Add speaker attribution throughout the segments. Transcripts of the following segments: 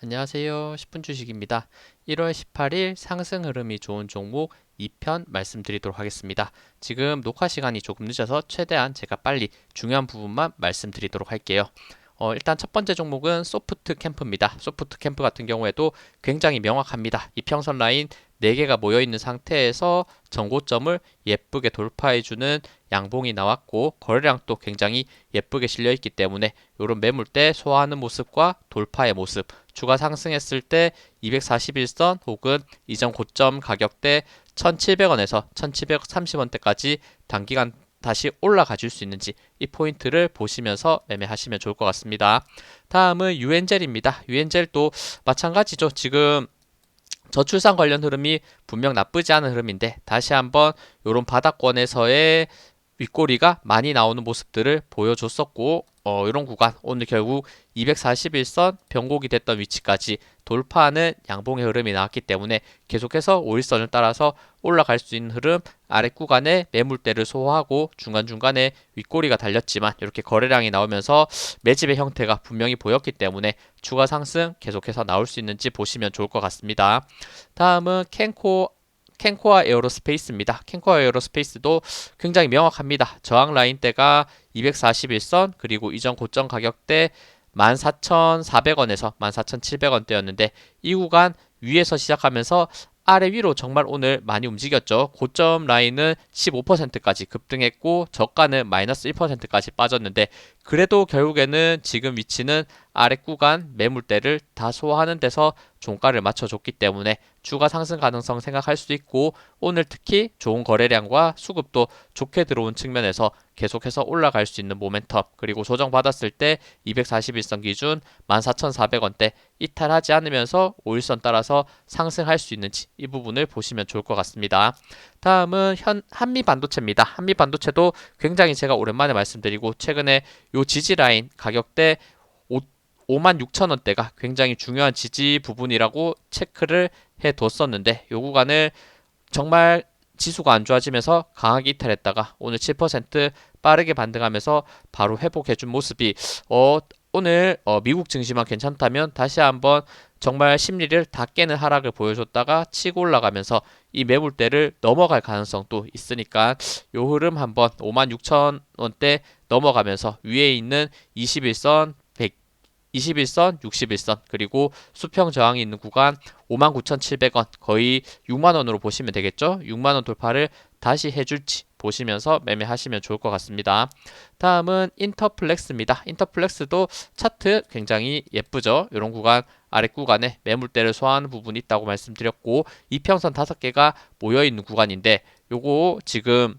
Speaker 1: 안녕하세요. 10분 주식입니다. 1월 18일 상승 흐름이 좋은 종목 2편 말씀드리도록 하겠습니다. 지금 녹화 시간이 조금 늦어서 최대한 제가 빨리 중요한 부분만 말씀드리도록 할게요. 어, 일단 첫 번째 종목은 소프트 캠프입니다. 소프트 캠프 같은 경우에도 굉장히 명확합니다. 이평선 라인 4개가 모여 있는 상태에서 전고점을 예쁘게 돌파해주는 양봉이 나왔고 거래량도 굉장히 예쁘게 실려 있기 때문에 이런 매물대 소화하는 모습과 돌파의 모습 주가 상승했을 때 241선 혹은 이전 고점 가격대 1700원에서 1730원대까지 단기간 다시 올라가 줄 수 있는지 이 포인트를 보시면서 매매하시면 좋을 것 같습니다. 다음은 유엔젤입니다. 유엔젤도 마찬가지죠. 지금 저출산 관련 흐름이 분명 나쁘지 않은 흐름인데 다시 한번 이런 바닥권에서의 윗꼬리가 많이 나오는 모습들을 보여줬었고 어, 이런 구간 오늘 결국 241선 변곡이 됐던 위치까지 돌파하는 양봉의 흐름이 나왔기 때문에 계속해서 5일선을 따라서 올라갈 수 있는 흐름 아래 구간에 매물대를 소화하고 중간중간에 윗꼬리가 달렸지만 이렇게 거래량이 나오면서 매집의 형태가 분명히 보였기 때문에 추가 상승 계속해서 나올 수 있는지 보시면 좋을 것 같습니다. 다음은 캔코 캔코아 에어로스페이스입니다. 캔코아 에어로스페이스도 굉장히 명확합니다. 저항 라인대가 241선 그리고 이전 고점 가격대 14,400원에서 14,700원대였는데 이 구간 위에서 시작하면서 아래 위로 정말 오늘 많이 움직였죠. 고점 라인은 15%까지 급등했고 저가는 마이너스 1%까지 빠졌는데 그래도 결국에는 지금 위치는 아래 구간 매물대를 다 소화하는 데서 종가를 맞춰줬기 때문에 주가 상승 가능성 생각할 수 있고 오늘 특히 좋은 거래량과 수급도 좋게 들어온 측면에서 계속해서 올라갈 수 있는 모멘텀 그리고 조정받았을 때 241선 기준 14,400원대 이탈하지 않으면서 5일선 따라서 상승할 수 있는지 이 부분을 보시면 좋을 것 같습니다. 다음은 현 한미 반도체입니다. 한미 반도체도 굉장히 제가 오랜만에 말씀드리고 최근에 요 지지 라인 가격대 5만 6천 원대가 굉장히 중요한 지지 부분이라고 체크를 해 뒀었는데 요 구간을 정말 지수가 안 좋아지면서 강하게 이탈했다가 오늘 7% 빠르게 반등하면서 바로 회복해준 모습이 어 오늘 어 미국 증시만 괜찮다면 다시 한번 정말 심리를 다 깨는 하락을 보여줬다가 치고 올라가면서 이 매물대를 넘어갈 가능성도 있으니까 요 흐름 한번 56,000원대 넘어가면서 위에 있는 21선 21선, 61선, 그리고 수평 저항이 있는 구간 59,700원, 거의 6만원으로 보시면 되겠죠? 6만원 돌파를 다시 해줄지 보시면서 매매하시면 좋을 것 같습니다. 다음은 인터플렉스입니다. 인터플렉스도 차트 굉장히 예쁘죠? 이런 구간, 아래 구간에 매물대를 소화하는 부분이 있다고 말씀드렸고, 이평선 5개가 모여있는 구간인데, 요거 지금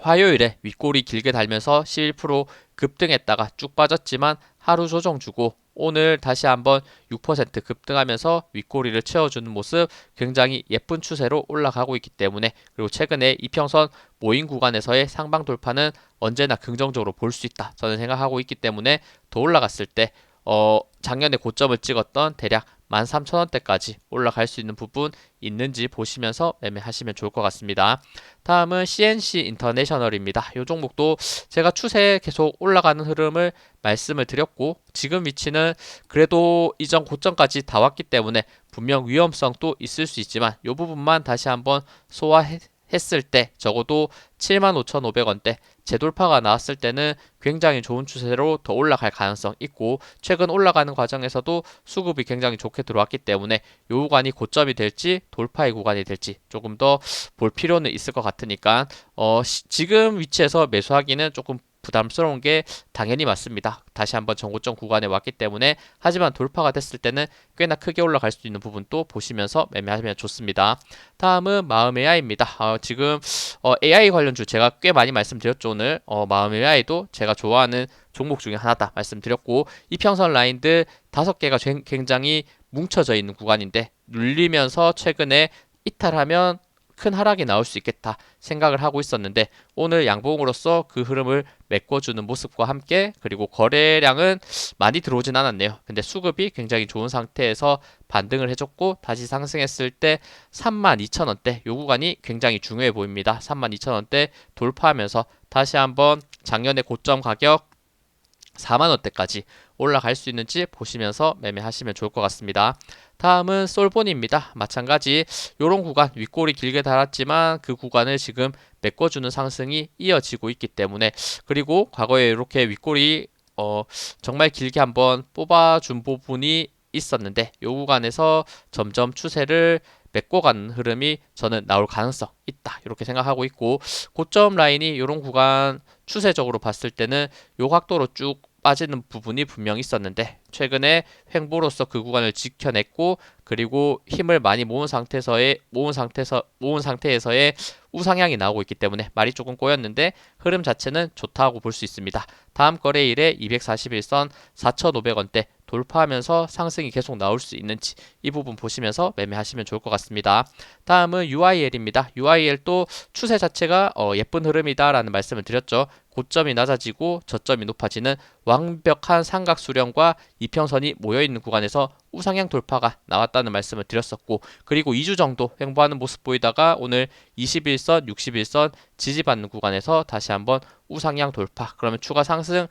Speaker 1: 화요일에 윗골이 길게 달면서 11% 급등했다가 쭉 빠졌지만 하루 조정 주고 오늘 다시 한번 6% 급등하면서 윗꼬리를 채워주는 모습 굉장히 예쁜 추세로 올라가고 있기 때문에 그리고 최근에 이평선 모인 구간에서의 상방 돌파는 언제나 긍정적으로 볼 수 있다. 저는 생각하고 있기 때문에 더 올라갔을 때 어, 작년에 고점을 찍었던 대략 13,000원대까지 올라갈 수 있는 부분 있는지 보시면서 매매하시면 좋을 것 같습니다. 다음은 CNC 인터내셔널입니다. 이 종목도 제가 추세 계속 올라가는 흐름을 말씀을 드렸고 지금 위치는 그래도 이전 고점까지 다 왔기 때문에 분명 위험성도 있을 수 있지만 이 부분만 다시 한번 소화해 했을 때 적어도 75,500원대 재돌파가 나왔을 때는 굉장히 좋은 추세로 더 올라갈 가능성 있고 최근 올라가는 과정에서도 수급이 굉장히 좋게 들어왔기 때문에 요 구간이 고점이 될지 돌파의 구간이 될지 조금 더 볼 필요는 있을 것 같으니까 어 시, 지금 위치에서 매수하기는 조금 부담스러운 게 당연히 맞습니다. 다시 한번 정고점 구간에 왔기 때문에 하지만 돌파가 됐을 때는 꽤나 크게 올라갈 수 있는 부분도 보시면서 매매하시면 좋습니다. 다음은 마음 AI입니다. 어, 지금 어, AI 관련주 제가 꽤 많이 말씀드렸죠 오늘 어, 마음 AI도 제가 좋아하는 종목 중에 하나다 말씀드렸고 이평선 라인들 다섯 개가 굉장히 뭉쳐져 있는 구간인데 눌리면서 최근에 이탈하면 큰 하락이 나올 수 있겠다 생각을 하고 있었는데 오늘 양봉으로서 그 흐름을 메꿔주는 모습과 함께 그리고 거래량은 많이 들어오진 않았네요. 근데 수급이 굉장히 좋은 상태에서 반등을 해줬고 다시 상승했을 때 32,000원대 요 구간이 굉장히 중요해 보입니다. 32,000원대 돌파하면서 다시 한번 작년의 고점 가격 4만 원대까지 올라갈 수 있는지 보시면서 매매하시면 좋을 것 같습니다. 다음은 솔본입니다. 마찬가지 이런 구간 윗골이 길게 달았지만 그 구간을 지금 메꿔주는 상승이 이어지고 있기 때문에 그리고 과거에 이렇게 윗골이 어, 정말 길게 한번 뽑아준 부분이 있었는데 이 구간에서 점점 추세를 메꿔 가는 흐름이 저는 나올 가능성 있다 이렇게 생각하고 있고 고점 라인이 이런 구간 추세적으로 봤을 때는 요 각도로 쭉 빠지는 부분이 분명 있었는데 최근에 횡보로서 그 구간을 지켜냈고 그리고 힘을 많이 모은 상태에서의 모은 상태에서 모은 상태에서의 우상향이 나오고 있기 때문에 말이 조금 꼬였는데 흐름 자체는 좋다고 볼 수 있습니다. 다음 거래일에 241선 4,500원대 돌파하면서 상승이 계속 나올 수 있는지 이 부분 보시면서 매매하시면 좋을 것 같습니다. 다음은 UIL입니다. UIL도 추세 자체가 어, 예쁜 흐름이다라는 말씀을 드렸죠. 고점이 낮아지고 저점이 높아지는 완벽한 삼각 수렴과 이평선이 모여 있는 구간에서 우상향 돌파가 나왔다는 말씀을 드렸었고 그리고 2주 정도 횡보하는 모습 보이다가 오늘 21선, 61선 지지받는 구간에서 다시 한번 우상향 돌파 그러면 추가 상승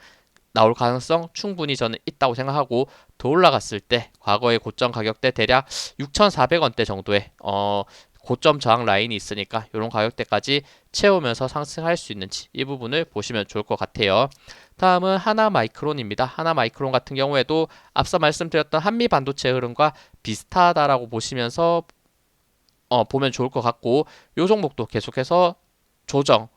Speaker 1: 나올 가능성 충분히 저는 있다고 생각하고 더 올라갔을 때 과거의 고점 가격대 대략 6,400원대 정도의 어 고점 저항 라인이 있으니까 이런 가격대까지 채우면서 상승할 수 있는지 이 부분을 보시면 좋을 것 같아요. 다음은 하나 마이크론입니다. 하나 마이크론 같은 경우에도 앞서 말씀드렸던 한미 반도체 흐름과 비슷하다라고 보시면서 어, 보면 좋을 것 같고 요 종목도 계속해서 조정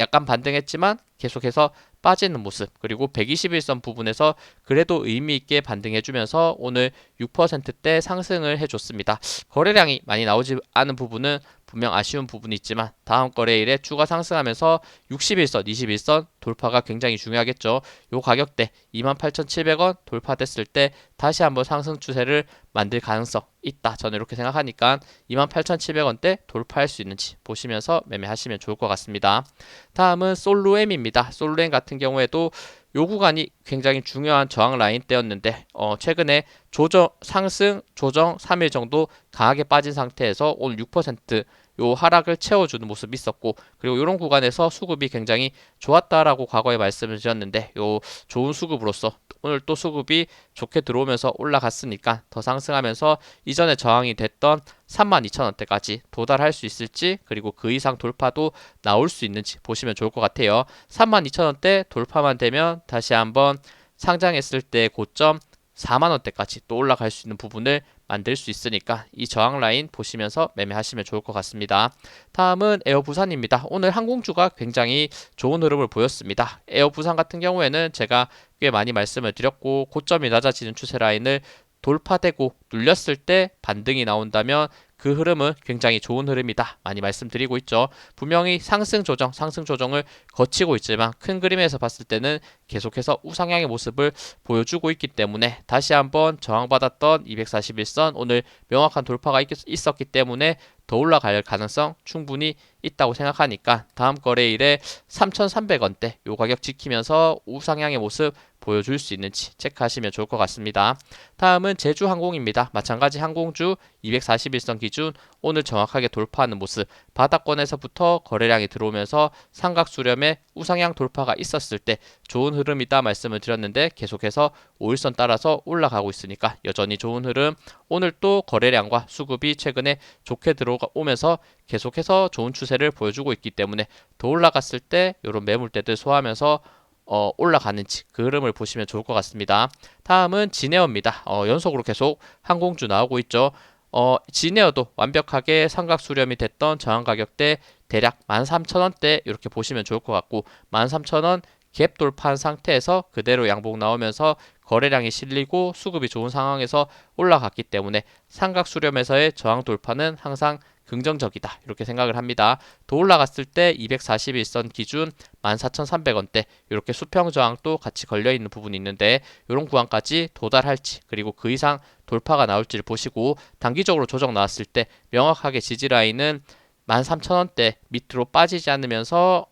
Speaker 1: 약간 반등했지만 계속해서 빠지는 모습 그리고 121선 부분에서 그래도 의미 있게 반등해주면서 오늘 6%대 상승을 해줬습니다. 거래량이 많이 나오지 않은 부분은 분명 아쉬운 부분이 있지만 다음 거래일에 추가 상승하면서 61선, 21선 돌파가 굉장히 중요하겠죠. 요 가격대 28,700원 돌파됐을 때 다시 한번 상승 추세를 만들 가능성 있다. 저는 이렇게 생각하니까 28,700원대 돌파할 수 있는지 보시면서 매매하시면 좋을 것 같습니다. 다음은 솔루엠입니다. 솔루엠 같은 경우에도 요 구간이 굉장히 중요한 저항 라인대였는데 어, 최근에 조정 상승 조정 3일 정도 강하게 빠진 상태에서 오늘 6%요 하락을 채워주는 모습이 있었고 그리고 이런 구간에서 수급이 굉장히 좋았다라고 과거에 말씀을 드렸는데 요 좋은 수급으로서 오늘 또 수급이 좋게 들어오면서 올라갔으니까 더 상승하면서 이전에 저항이 됐던 32,000원대까지 도달할 수 있을지 그리고 그 이상 돌파도 나올 수 있는지 보시면 좋을 것 같아요. 32,000원대 돌파만 되면 다시 한번 상장했을 때 고점 4만 원대까지 또 올라갈 수 있는 부분을 만들 수 있으니까 이 저항 라인 보시면서 매매하시면 좋을 것 같습니다. 다음은 에어 부산입니다. 오늘 항공주가 굉장히 좋은 흐름을 보였습니다. 에어 부산 같은 경우에는 제가 꽤 많이 말씀을 드렸고 고점이 낮아지는 추세 라인을 돌파되고 눌렸을 때 반등이 나온다면 그 흐름은 굉장히 좋은 흐름이다. 많이 말씀드리고 있죠. 분명히 상승 조정, 상승 조정을 거치고 있지만 큰 그림에서 봤을 때는 계속해서 우상향의 모습을 보여주고 있기 때문에 다시 한번 저항받았던 241선 오늘 명확한 돌파가 있었기 때문에 더 올라갈 가능성 충분히 있다고 생각하니까 다음 거래일에 3,300원대 요 가격 지키면서 우상향의 모습 보여줄 수 있는지 체크하시면 좋을 것 같습니다. 다음은 제주항공입니다. 마찬가지 항공주 241선 기준 오늘 정확하게 돌파하는 모습 바닥권에서부터 거래량이 들어오면서 삼각 수렴에 우상향 돌파가 있었을 때 좋은 흐름이다 말씀을 드렸는데 계속해서 5일선 따라서 올라가고 있으니까 여전히 좋은 흐름 오늘 또 거래량과 수급이 최근에 좋게 들어오면서 계속해서 좋은 추세를 보여주고 있기 때문에 더 올라갔을 때 이런 매물대들 소화하면서 어, 올라가는지 그 흐름을 보시면 좋을 것 같습니다. 다음은 진에어입니다. 어, 연속으로 계속 항공주 나오고 있죠. 어, 진에어도 완벽하게 삼각 수렴이 됐던 저항 가격대 대략 13,000원대 이렇게 보시면 좋을 것 같고 13,000원 갭 돌파한 상태에서 그대로 양봉 나오면서 거래량이 실리고 수급이 좋은 상황에서 올라갔기 때문에 삼각 수렴에서의 저항 돌파는 항상 긍정적이다. 이렇게 생각을 합니다. 더 올라갔을 때 241선 기준 14,300원대 이렇게 수평 저항도 같이 걸려 있는 부분이 있는데 이런 구간까지 도달할지 그리고 그 이상 돌파가 나올지를 보시고 단기적으로 조정 나왔을 때 명확하게 지지 라인은 13,000원대 밑으로 빠지지 않으면서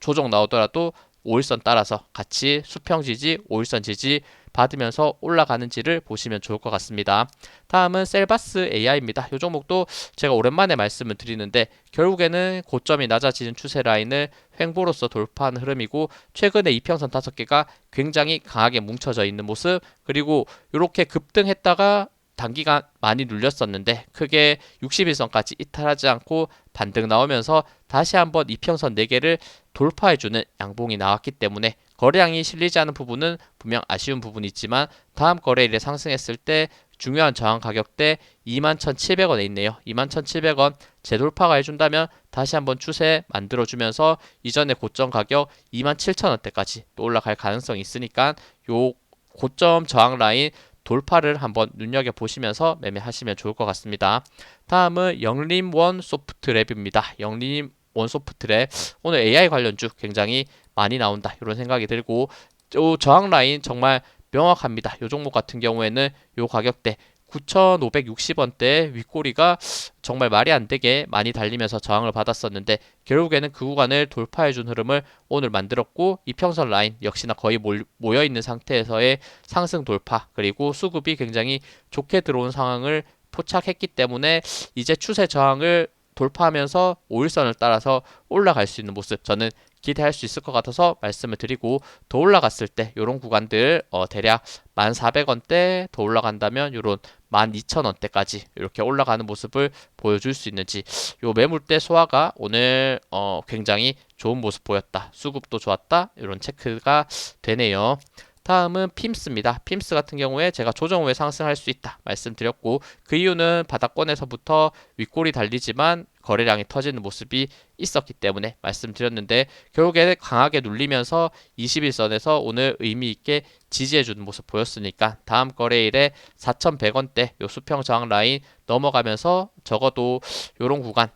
Speaker 1: 조정 나오더라도 5일선 따라서 같이 수평 지지, 5일선 지지 받으면서 올라가는지를 보시면 좋을 것 같습니다. 다음은 셀바스 AI입니다. 이 종목도 제가 오랜만에 말씀을 드리는데 결국에는 고점이 낮아지는 추세 라인을 횡보로서 돌파하는 흐름이고 최근에 이평선 다섯 개가 굉장히 강하게 뭉쳐져 있는 모습 그리고 이렇게 급등했다가 단기간 많이 눌렸었는데 크게 61선까지 이탈하지 않고 반등 나오면서 다시 한번 이평선 4개를 돌파해주는 양봉이 나왔기 때문에 거래량이 실리지 않은 부분은 분명 아쉬운 부분이 있지만 다음 거래일에 상승했을 때 중요한 저항 가격대 21,700원에 있네요. 21,700원 재돌파가 해준다면 다시 한번 추세 만들어주면서 이전의 고점 가격 27,000원대까지 또 올라갈 가능성이 있으니까 요 고점 저항 라인 돌파를 한번 눈여겨 보시면서 매매하시면 좋을 것 같습니다. 다음은 영림원 소프트랩입니다. 영림 원 소프트랩 오늘 AI 관련주 굉장히 많이 나온다 이런 생각이 들고 요 저항 라인 정말 명확합니다. 요 종목 같은 경우에는 요 가격대 9,560원대 윗꼬리가 정말 말이 안 되게 많이 달리면서 저항을 받았었는데 결국에는 그 구간을 돌파해준 흐름을 오늘 만들었고 이평선 라인 역시나 거의 모여 있는 상태에서의 상승 돌파 그리고 수급이 굉장히 좋게 들어온 상황을 포착했기 때문에 이제 추세 저항을 돌파하면서 5일선을 따라서 올라갈 수 있는 모습 저는 기대할 수 있을 것 같아서 말씀을 드리고 더 올라갔을 때 이런 구간들 어, 대략 1,400원대 더 올라간다면 이런 12,000원대까지 이렇게 올라가는 모습을 보여줄 수 있는지. 요 매물대 소화가 오늘 어, 굉장히 좋은 모습 보였다. 수급도 좋았다. 이런 체크가 되네요. 다음은 핌스입니다. 핌스 같은 경우에 제가 조정 후에 상승할 수 있다 말씀드렸고 그 이유는 바닥권에서부터 윗골이 달리지만 거래량이 터지는 모습이 있었기 때문에 말씀드렸는데 결국에 강하게 눌리면서 21선에서 오늘 의미 있게 지지해주는 모습 보였으니까 다음 거래일에 4,100원대 요 수평 저항 라인 넘어가면서 적어도 요런 구간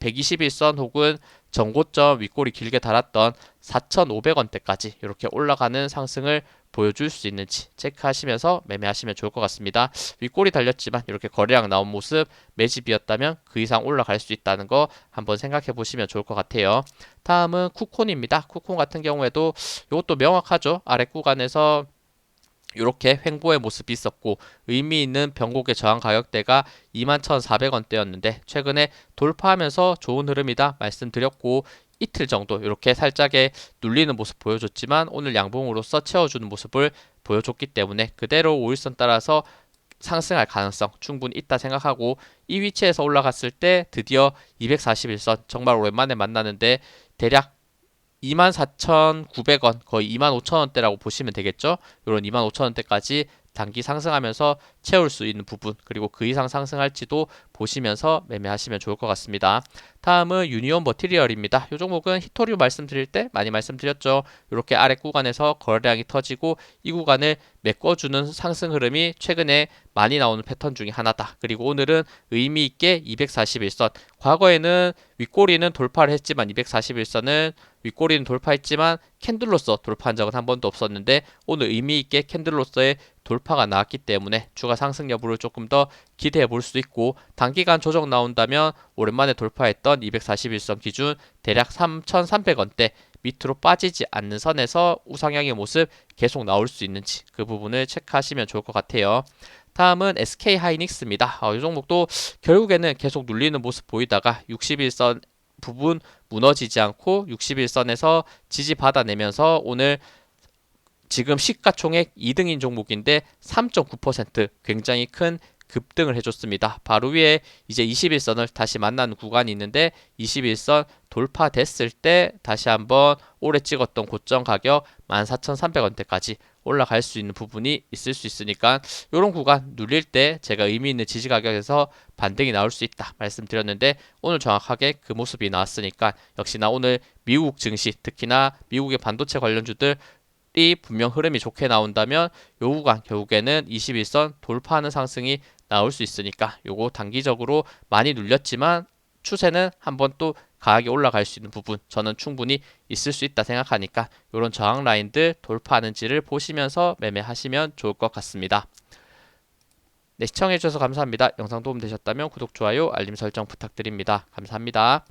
Speaker 1: 121선 혹은 전고점 윗골이 길게 달았던 4,500원대까지 이렇게 올라가는 상승을 보여줄 수 있는지 체크하시면서 매매하시면 좋을 것 같습니다. 윗골이 달렸지만 이렇게 거래량 나온 모습 매집이었다면 그 이상 올라갈 수 있다는 거 한번 생각해 보시면 좋을 것 같아요. 다음은 쿠콘입니다. 쿠콘 같은 경우에도 이것도 명확하죠. 아래 구간에서 이렇게 횡보의 모습이 있었고 의미 있는 변곡의 저항 가격대가 21,400원대였는데 최근에 돌파하면서 좋은 흐름이다 말씀드렸고 이틀 정도 이렇게 살짝의 눌리는 모습 보여줬지만 오늘 양봉으로서 채워주는 모습을 보여줬기 때문에 그대로 5일선 따라서 상승할 가능성 충분히 있다 생각하고 이 위치에서 올라갔을 때 드디어 241선 정말 오랜만에 만나는데 대략 24,900원 거의 25,000원대라고 보시면 되겠죠. 이런 25,000원대까지 단기 상승하면서 채울 수 있는 부분 그리고 그 이상 상승할지도 보시면서 매매하시면 좋을 것 같습니다. 다음은 유니온 버티리얼입니다. 이 종목은 히토류 말씀드릴 때 많이 말씀드렸죠. 이렇게 아래 구간에서 거래량이 터지고 이 구간을 메꿔주는 상승 흐름이 최근에 많이 나오는 패턴 중에 하나다. 그리고 오늘은 의미 있게 241선 과거에는 윗꼬리는 돌파를 했지만 241선은 윗꼬리는 돌파했지만 캔들로서 돌파한 적은 한 번도 없었는데 오늘 의미 있게 캔들로서의 돌파가 나왔기 때문에 추가 상승 여부를 조금 더 기대해 볼 수 있고 단기간 조정 나온다면 오랜만에 돌파했던 241선 기준 대략 3,300원대 밑으로 빠지지 않는 선에서 우상향의 모습 계속 나올 수 있는지 그 부분을 체크하시면 좋을 것 같아요. 다음은 SK 하이닉스입니다. 어, 이 종목도 결국에는 계속 눌리는 모습 보이다가 61선 부분 무너지지 않고 61선에서 지지 받아내면서 오늘 지금 시가총액 2등인 종목인데 3.9% 굉장히 큰 급등을 해줬습니다. 바로 위에 이제 21선을 다시 만나는 구간이 있는데 21선 돌파됐을 때 다시 한번 올해 찍었던 고점 가격 14,300원대까지 올라갈 수 있는 부분이 있을 수 있으니까 이런 구간 눌릴 때 제가 의미 있는 지지 가격에서 반등이 나올 수 있다 말씀드렸는데 오늘 정확하게 그 모습이 나왔으니까 역시나 오늘 미국 증시 특히나 미국의 반도체 관련주들 이 분명 흐름이 좋게 나온다면 요 구간 결국에는 21선 돌파하는 상승이 나올 수 있으니까 요거 단기적으로 많이 눌렸지만 추세는 한번 또 강하게 올라갈 수 있는 부분 저는 충분히 있을 수 있다 생각하니까 이런 저항 라인들 돌파하는지를 보시면서 매매하시면 좋을 것 같습니다. 네, 시청해주셔서 감사합니다. 영상 도움 되셨다면 구독, 좋아요, 알림 설정 부탁드립니다. 감사합니다.